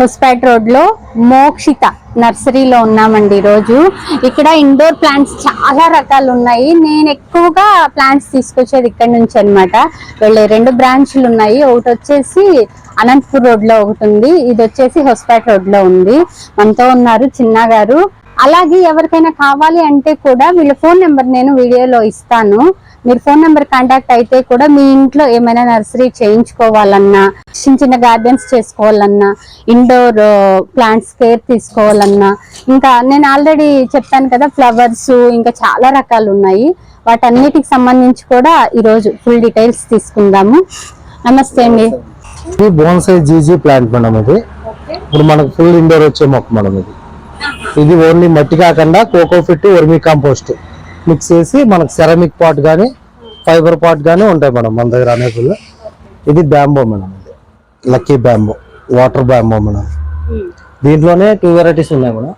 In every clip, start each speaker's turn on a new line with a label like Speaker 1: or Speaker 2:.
Speaker 1: హుస్పేట్ రోడ్లో మోక్షిత నర్సరీలో ఉన్నామండి ఈరోజు. ఇక్కడ ఇండోర్ ప్లాంట్స్ చాలా రకాలు ఉన్నాయి నేను ఎక్కువగా ప్లాంట్స్ తీసుకొచ్చేది ఇక్కడ నుంచి అన్నమాట. వెళ్ళే రెండు బ్రాంచ్లు ఉన్నాయి. ఒకటి వచ్చేసి అనంతపూర్ రోడ్లో ఒకటి ఉంది. ఇది వచ్చేసి హుస్పేట్ రోడ్లో ఉంది. మనతో ఉన్నారు చిన్న గారు అలాగే ఎవరికైనా కావాలి అంటే కూడా వీళ్ళ ఫోన్ నెంబర్ నేను వీడియోలో ఇస్తాను. మీరు ఫోన్ నెంబర్ కాంటాక్ట్ అయితే కూడా మీ ఇంట్లో ఏమైనా నర్సరీ చేయించుకోవాలన్నా చిన్న చిన్న గార్డెన్స్ చేసుకోవాలన్నా ఇండోర్ ప్లాంట్స్ కేర్ తీసుకోవాలన్నా ఇంకా నేను ఆల్రెడీ చెప్పాను కదా ఫ్లవర్స్ ఇంకా చాలా రకాలు ఉన్నాయి. వాటన్నిటికి సంబంధించి కూడా ఈరోజు ఫుల్ డీటెయిల్స్ తీసుకుందాము. నమస్తే అండి.
Speaker 2: ఇది బోన్సై జీజీ ప్లాంట్ మేడం ఇది. ఇప్పుడు మనకు ఫుల్ ఇండోర్ వచ్చే మొక్క మేడం ఇది. ఇది ఓన్లీ మట్టి కాకుండా coco peat vermi compost. Mix చేసి మనకు సెరమిక్ పాట్ కానీ ఫైబర్ పాట్ కానీ ఉంటాయి మేడం మన దగ్గర అనేకులు. ఇది బ్యాంబో మేడం ఇది. Lucky bamboo water bamboo madam. దీంట్లోనే టూ వెరైటీస్ ఉన్నాయి మేడం.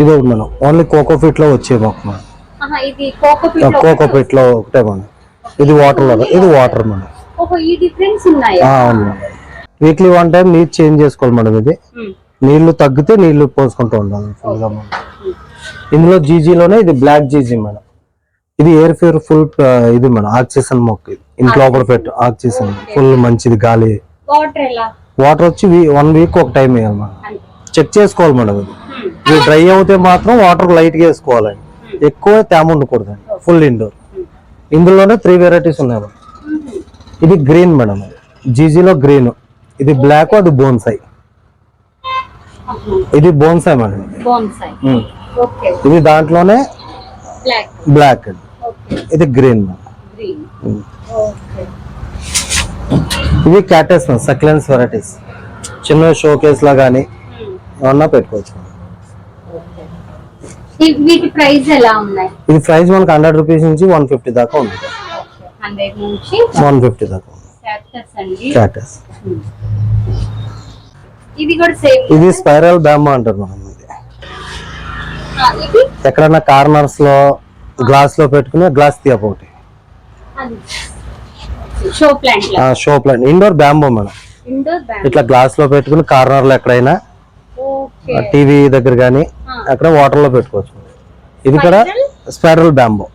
Speaker 2: ఇది ఒకటి మేడం. ఓన్లీ కోకో ఫిట్లో వచ్చే మొక్క మేడం.
Speaker 1: కోకో
Speaker 2: కోకో ఫిట్లో ఒకటే. మేడం. ఇది వాటర్లో ఇది వాటర్ మేడం. అవును మేడం. వీక్లీ వన్ టైం నీరు చేంజ్ చేసుకోవాలి మేడం ఇది. నీళ్ళు తగ్గితే నీళ్ళు పోసుకుంటూ ఉండాలి full గా మనం. ఇందులో జీజీలోనే ఇది బ్లాక్ జీజీ మేడం. ఇది ఎయిర్ ఫేర్ ఫుల్ ఇది మేడం ఆక్సిజన్ మొక్క ఇది. ఇంట్లో లోపల పెట్టు ఆక్సిజన్ ఫుల్ మంచిది గాలి.
Speaker 1: వాటర్
Speaker 2: వచ్చి వన్ వీక్ ఒక టైం వేయాలి మేడం. చెక్ చేసుకోవాలి మేడం ఇది ఇది డ్రై అవుతే మాత్రం వాటర్ లైట్గా వేసుకోవాలండి. ఎక్కువ తేమ ఉండకూడదండి. ఫుల్ ఇండోర్ ఇందులోనే త్రీ వెరైటీస్ ఉన్నాయి మేడం. ఇది గ్రీన్ మేడం. జీజీలో గ్రీన్ ఇది బ్లాక్ అది బోన్సై ఇది బోన్సై మేడం
Speaker 1: బోన్సాయి. ఓకే.
Speaker 2: ఇది దాంట్లోనే
Speaker 1: బ్లాక్
Speaker 2: బ్లాక్ అండి
Speaker 1: ఓకే.
Speaker 2: ఇది గ్రీన్ మేడం ఇవి క్యాటస్ సక్లెన్స్ వెరైటీస్ చిన్న షో కేస్ లా కానీ ఏమన్నా పెట్టుకోవచ్చు మేడం. ఇది ప్రైస్ మనకి హండ్రెడ్ రూపీస్ నుంచి వన్ ఫిఫ్టీ దాకా ఉంది. వన్ ఫిఫ్టీ దాకా క్యాటస్
Speaker 1: ఇది కూడా సేమ్.
Speaker 2: ఇది స్పైరల్ బ్యాంబో అంటారు మనం ఇది. ఎక్కడన్నా కార్నర్స్లో గ్లాస్లో పెట్టుకుని గ్లాస్ తీయప ఒకటి.
Speaker 1: షో ప్లాంట్ లా.
Speaker 2: Show plant. Indoor bamboo madam. ఇట్లా గ్లాస్లో పెట్టుకుని కార్నర్లో ఎక్కడైనా టీవీ దగ్గర కానీ అక్కడ వాటర్లో పెట్టుకోవచ్చు ఇది కూడా స్పైరల్? బ్యాంబో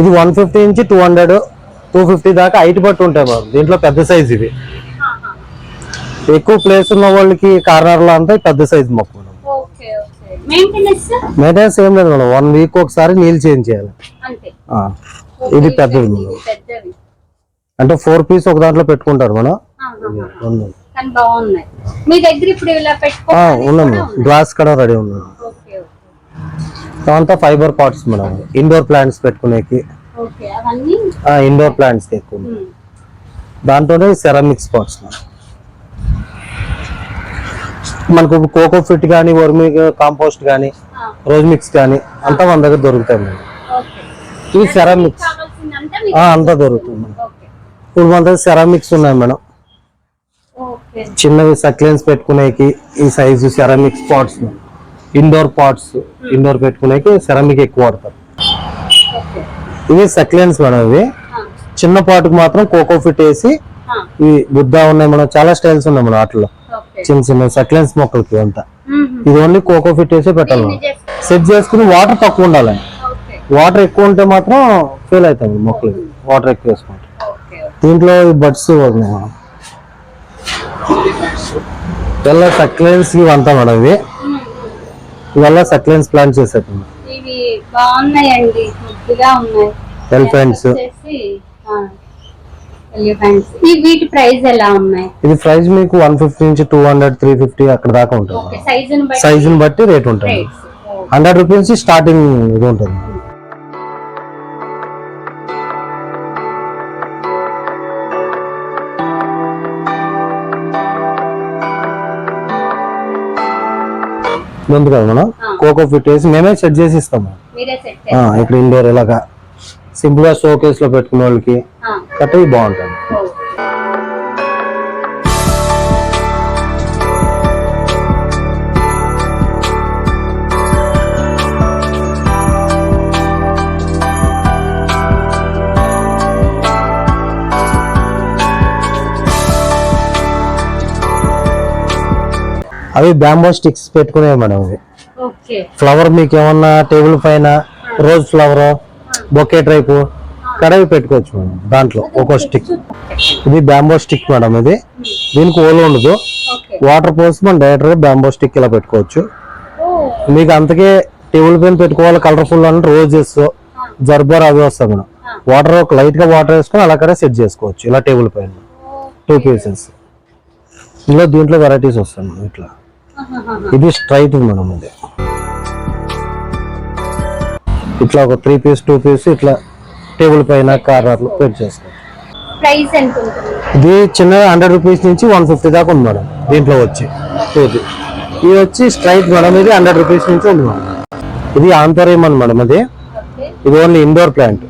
Speaker 1: ఇది
Speaker 2: వన్ ఫిఫ్టీ నుంచి టూ హండ్రెడ్ టూ ఫిఫ్టీ దాకా హైట్ పట్టు ఉంటాయి మేడం దీంట్లో పెద్ద సైజ్ ఇవి ఎక్కువ ప్లేస్ ఉన్న వాళ్ళకి కార్నర్లో అంతా పెద్ద సైజ్ మొక్క
Speaker 1: మెయింటెనెన్స్
Speaker 2: ఏం లేదు మేడం. వన్ వీక్ ఒకసారి నీళ్ళు చేంజ్ చేయాలి. ఇది పెద్దది మేడం. అంటే ఫోర్ పీస్ ఒక దాంట్లో పెట్టుకుంటారు మేడం.
Speaker 1: మీ దగ్గర ఇప్పుడు ఇలా
Speaker 2: గ్లాస్ కూడా రెడీ ఉన్నాం
Speaker 1: ఓకే ఓకే.
Speaker 2: అంతా fibre pots madam. Indoor plants పెట్టుకునేకి. ఇండోర్ ప్లాంట్స్ ఎక్కువ. దాంట్లోనే సెరామిక్స్ పాట్స్ మనకు కోకో ఫిట్ కానీ వర్మి కాంపోస్ట్ కానీ రోజ్ మిక్స్ కానీ అంతా మన దగ్గర దొరుకుతాయి మేడం. ఇవి సెరామిక్స్ అంతా దొరుకుతుంది ఇప్పుడు మన దగ్గర సెరామిక్స్ ఉన్నాయి మేడం. చిన్నవి సక్లెన్స్ పెట్టుకునేకి ఈ size ceramics pots indoor pots indoor పెట్టుకునేకి సెరామిక్ ఎక్కువ వాడతారు. ఇవి సక్లెన్స్ మేడం ఇవి. చిన్న పాటుకు మాత్రం కోకో ఫిట్ వేసి ఇవి బుద్ధ ఉన్నాయి మనం చాలా స్టైల్స్ ఉన్నాయి మనం వాటిలో
Speaker 1: ఓకే.
Speaker 2: చిన్న చిన్న సక్లెన్స్ మొక్కలకి అంతా. ఇది ఓన్లీ కోకో ఫిట్ వేసి పెట్టాలి సెట్ చేసుకుని వాటర్ తక్కువ ఉండాలి. వాటర్ ఎక్కువ ఉంటే మాత్రం ఫెయిల్ అవుతాయి మొక్కలు. వాటర్ ఎక్కువ వేసుకుంటే. దీంట్లో ఈ బడ్స్ ఉన్నాయి మనం ఇవల్ల సక్లెన్స్ ఇవంతా మేడం ఇవి. ఇవల్ల సక్లెన్స్ ప్లాంట్ చేసేది
Speaker 1: ఇవి బాగున్నాయండి ముద్దుగా ఉన్నాయి.
Speaker 2: ఎలిఫెంట్స్
Speaker 1: ఈ వీటి ప్రైస్ ఎలా ఉన్నాయి?
Speaker 2: ఇది ప్రైస్ మీకు వన్ ఫిఫ్టీ నుంచి టూ హండ్రెడ్ త్రీ ఫిఫ్టీ అక్కడ దాకా
Speaker 1: ఓకే
Speaker 2: ఉంటుంది
Speaker 1: సైజుని బట్టి
Speaker 2: రేట్ ఉంటుంది. హండ్రెడ్ రూపీస్ నుంచి స్టార్టింగ్ ఇది ఉంటుంది. ముందు కదా మనం కోకో ఫిట్ వేసి మేమే సెట్ చేసి ఇస్తాము ఇక్కడ ఇండోర్ ఇలాగా సింపుల్గా షో కేస్లో పెట్టుకునే వాళ్ళకి కట్టవి బాగుంటుంది. అవి బ్యాంబో స్టిక్స్ పెట్టుకునేవి
Speaker 1: మనం
Speaker 2: ఫ్లవర్ మీకు ఏమన్నా టేబుల్ పైన రోజ్ ఫ్లవర్ బొకే టైపు కడవి పెట్టుకోవచ్చు మేడం దాంట్లో ఒక్కో స్టిక్ ఇది బ్యాంబో స్టిక్ మేడం ఇది. దీనికి ఓలు ఉండదు. వాటర్ పోసి మనం డైరెక్ట్గా బ్యాంబో స్టిక్ ఇలా పెట్టుకోవచ్చు. మీకు అంతకే టేబుల్ పైన పెట్టుకోవాలి కలర్ఫుల్ అంటే రోజెస్ జర్బర్ అవి వస్తాయి మేడం. వాటర్ ఒక లైట్గా వాటర్ వేసుకొని అలా కూడా సెట్ చేసుకోవచ్చు ఇలా టేబుల్ పైన. టూ పీసెస్ ఇలా దీంట్లో వెరైటీస్ వస్తాయి మేడం ఇట్లా. ఇది స్ట్రైట్ మేడం ఇది. ఇట్లా ఒక త్రీ పీస్ టూ పీస్ ఇట్లా టేబుల్ పైన కార్నర్లు పెట్టి చేసుకోవచ్చు
Speaker 1: ప్రైస్
Speaker 2: ఇది చిన్న హండ్రెడ్ రూపీస్ నుంచి వన్ ఫిఫ్టీ దాకా ఉంది మేడం దీంట్లో వచ్చి. ఇది. ఇది వచ్చి స్ట్రైట్ మేడం ఇది హండ్రెడ్ రూపీస్ నుంచి ఉంది మేడం. ఇది ఆంతర్యమన్ మేడం
Speaker 1: ఓకే.
Speaker 2: ఇది ఓన్లీ ఇండోర్ ప్లాంట్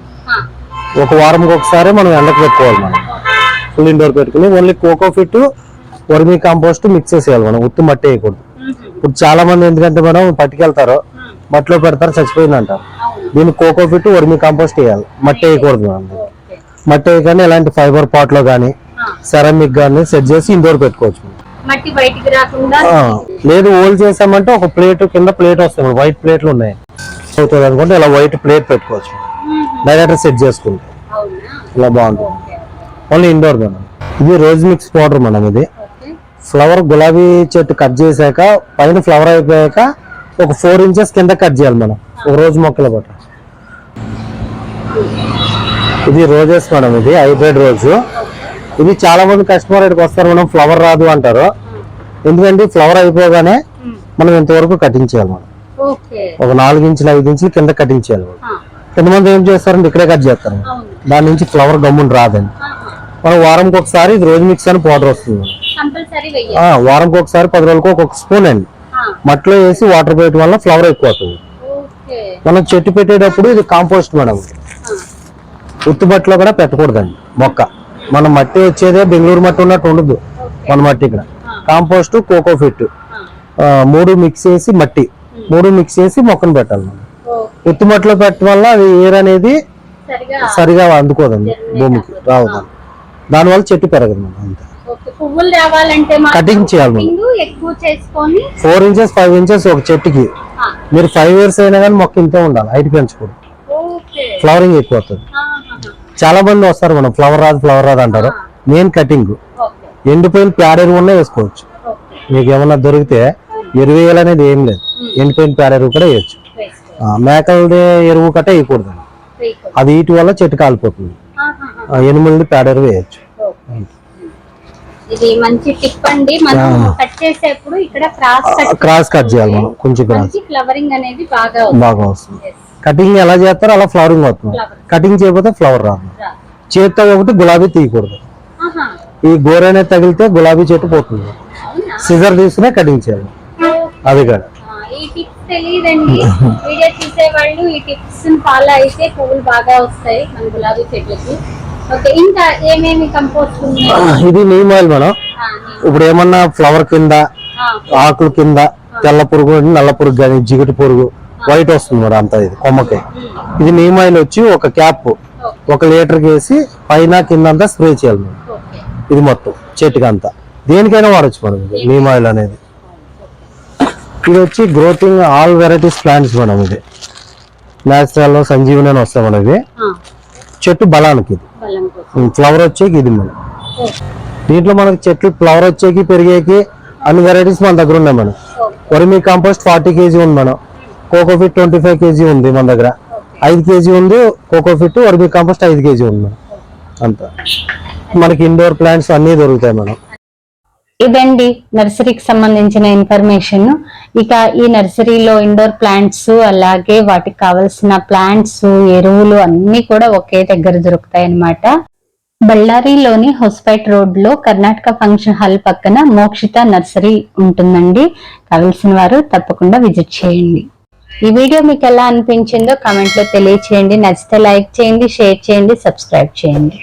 Speaker 2: ఒక వారంకి ఒకసారి మనం ఎండకు పెట్టుకోవాలి మనం ఫుల్ ఇండోర్ పెట్టుకుని only coco peat vermicompost mix చేసేయాలి మనం ఉత్తి మట్టి వేయకూడదు. ఇప్పుడు చాలా మంది ఎందుకంటే మేడం పట్టుకెళ్తారు. మట్టిలో పెడతారు చచ్చిపోయింది అంటారు దీన్ని కోకో ఫిట్ వర్మీ కాంపోస్ట్ వేయాలి మట్టి వేయకూడదు. మట్టి వేయగానే ఇలాంటి ఫైబర్ పాట్లో కానీ సెరామిక్ కానీ సెట్ చేసి ఇండోర్ పెట్టుకోవచ్చు. లేదు ఓల్ చేసామంటే ఒక ప్లేట్ కింద ప్లేట్ వస్తుంది. వైట్ ప్లేట్లు ఉన్నాయి. అవుతుంది అనుకుంటే ఇలా వైట్ ప్లేట్ పెట్టుకోవచ్చు. డైరెక్ట్ సెట్ చేసుకుంటే. ఇలా బాగుంటుంది. ఓన్లీ ఇండోర్ మేడం ఇది రోజ్ మిక్స్ పౌడర్ మేడం ఇది. ఫ్లవర్ గులాబీ చెట్టు కట్ చేశాక పైన ఫ్లవర్ అయిపోయాక ఒక ఫోర్ ఇంచెస్ కింద కట్ చేయాలి మనం. ఒక రోజు మొక్కల పట్ల. ఇది రోజెస్ మేడం ఇది హైబ్రిడ్ రోజు. ఇది చాలా మంది కస్టమర్ ఇక్కడికి వస్తారు మనం ఫ్లవర్ రాదు అంటారు. ఎందుకంటే ఫ్లవర్ అయిపోగానే మనం ఇంతవరకు కటింగ్ చేయాలి మనం ఒక నాలుగు ఇంచులు ఐదు ఇంచులు కింద కటింగ్ చేయాలి మనం కొంతమంది ఏం చేస్తారంటే ఇక్కడే కట్ చేస్తారు దాని నుంచి ఫ్లవర్ గమ్మున రాదండి మనం వారంకి ఒకసారి ఇది రోజు మిక్స్ అని పౌడర్ వస్తుంది వారంకి ఒకసారి పది రోజులకు ఒక్కొక్క స్పూన్ అండి. మట్టిలో వేసి వాటర్ పోయటం వల్ల ఫ్లవర్ ఎక్కువ అవుతుంది మనం చెట్టు పెట్టేటప్పుడు ఇది కాంపోస్ట్ మేడం. ఉత్తి మట్టిలో కూడా పెట్టకూడదండి మొక్క. మన మట్టి వచ్చేదే బెంగళూరు మట్టి ఉన్నట్టు ఉండదు మన మట్టి ఇక్కడ. కాంపోస్ట్ కోకో ఫిట్ మూడు మిక్స్ చేసి మట్టి. మూడు మిక్స్ చేసి మొక్కను పెట్టాలి మనం. ఉత్తి మట్టిలో పెట్టడం వల్ల అది ఎయిర్ అనేది
Speaker 1: సరిగా
Speaker 2: అందుకోదండి భూమికి రావద్దు దానివల్ల చెట్టు పెరగదు మనం అంతే.
Speaker 1: పువ్వులు రావాలంటే
Speaker 2: కటింగ్ చేయాలి
Speaker 1: ఎక్కువ చేసుకొని
Speaker 2: ఫోర్ ఇంచెస్ ఫైవ్ ఇంచెస్ ఒక చెట్టుకి. మీరు ఫైవ్ ఇయర్స్ అయినా కానీ మొక్క ఇంతే ఉండాలి హైట్ పెంచకూడదు ఫ్లవరింగ్ ఎక్కువ అవుతుంది. చాలా మంది వస్తారు మనం ఫ్లవర్ రాదు ఫ్లవర్ రాదు అంటారు. మెయిన్ కటింగ్ ఎండిపోయిన ఎరువు ఉన్నా వేసుకోవచ్చు. మీకు ఏమన్నా దొరికితే ఎరువు వేయాలనేది ఏం లేదు. ఎండిపోయిన పేడ ఎరువు కూడా వేయచ్చు. మేకలది ఎరువు కట్ట వేయకూడదు. అది వీటి వల్ల చెట్టు కాలిపోతుంది. పేడ ఎరువు వేయచ్చు.
Speaker 1: ఇది మంచి టిప్ అండి. మనం కట్ చేసేప్పుడు ఇక్కడ క్రాస్
Speaker 2: క్రాస్ కట్ చేయాలి మనం. కొంచెం క్రాస్.
Speaker 1: ఫ్లవరింగ్ అనేది బాగా.
Speaker 2: బాగా వస్తుంది. కటింగ్ ఎలా చేస్తారో అలా ఫ్లవరింగ్ అవుతుంది. కటింగ్ చేయకపోతే ఫ్లవర్ రాదు. చేత్తో ఒకటి గులాబీ తీయకూడదు. ఈ గోర అనేది తగిలితే గులాబీ చెట్టు పోతుంది. సిజర్ తీసుకునే కటింగ్ చేయాలి. అది కాదు.
Speaker 1: ఆ, ఈ టిప్స్ తెలియదండి. వీడియో చూసే వాళ్ళు ఈ టిప్స్ ఫాలో అయితే పువ్వులు బాగా వస్తాయి మన గులాబీ చెట్లకి. ఓకే ఇంకా ఏమేమి కంపోస్ట్ ఉన్నాయి
Speaker 2: ఇది నీమ్ ఆయిల్ మేడం. ఇప్పుడు ఏమన్నా ఫ్లవర్ కింద ఆకుల కింద తెల్ల పురుగు నల్ల పురుగు కానీ జిగుటు పురుగు వైట్ వస్తుంది మేడం అంతా ఇది కొమ్మకి. ఇది నీమ్ ఆయిల్ వచ్చి ఒక క్యాప్ ఒక లీటర్కి వేసి పైన కింద అంతా స్ప్రే చేయాలి మేడం. ఇది మొత్తం చెట్టుకి అంతా. దేనికైనా వాడచ్చు ఇది నీమ్ ఆయిల్ అనేది. ఇది వచ్చి growing all varieties plants madam ఇది. నేచురల్ సంజీవని అని వస్తాయి మేడం ఇది చెట్టు బలానికి ఇది. ఫ్లవర్ వచ్చేకి ఇది
Speaker 1: ఓకే.
Speaker 2: దీంట్లో మనకి చెట్లు ఫ్లవర్ వచ్చేకి పెరిగేకి అన్ని వెరైటీస్ మన దగ్గర ఉన్నాయి
Speaker 1: okay.
Speaker 2: Vermicompost forty KG ఉంది madam coco peat twenty five KG ఉంది మన దగ్గర. ఐదు కేజీ ఉంది కోకోఫిట్ వర్మీ కాంపోస్ట్ ఐదు కేజీ ఉంది అంతా. మనకి ఇండోర్ ప్లాంట్స్ అన్నీ దొరుకుతాయి మేడం
Speaker 1: ఇదండి నర్సరీకి సంబంధించిన ఇన్ఫర్మేషన్ ఇక ఈ నర్సరీలో ఇండోర్ ప్లాంట్స్ అలాగే వాటికి కావలసిన ప్లాంట్స్ ఎరువులు అన్ని కూడా ఒకే దగ్గర దొరుకుతాయి అన్నమాట బళ్ళారిలోని హోస్పేట్ రోడ్లో కర్ణాటక ఫంక్షన్ హాల్ పక్కన మోక్షిత నర్సరీ ఉంటుందండి. కావలసిన వారు తప్పకుండా విజిట్ చేయండి. ఈ వీడియో మీకు ఎలా అనిపించిందో కామెంట్లో తెలియచేయండి. నచ్చితే లైక్ చేయండి షేర్ చేయండి సబ్స్క్రైబ్ చేయండి.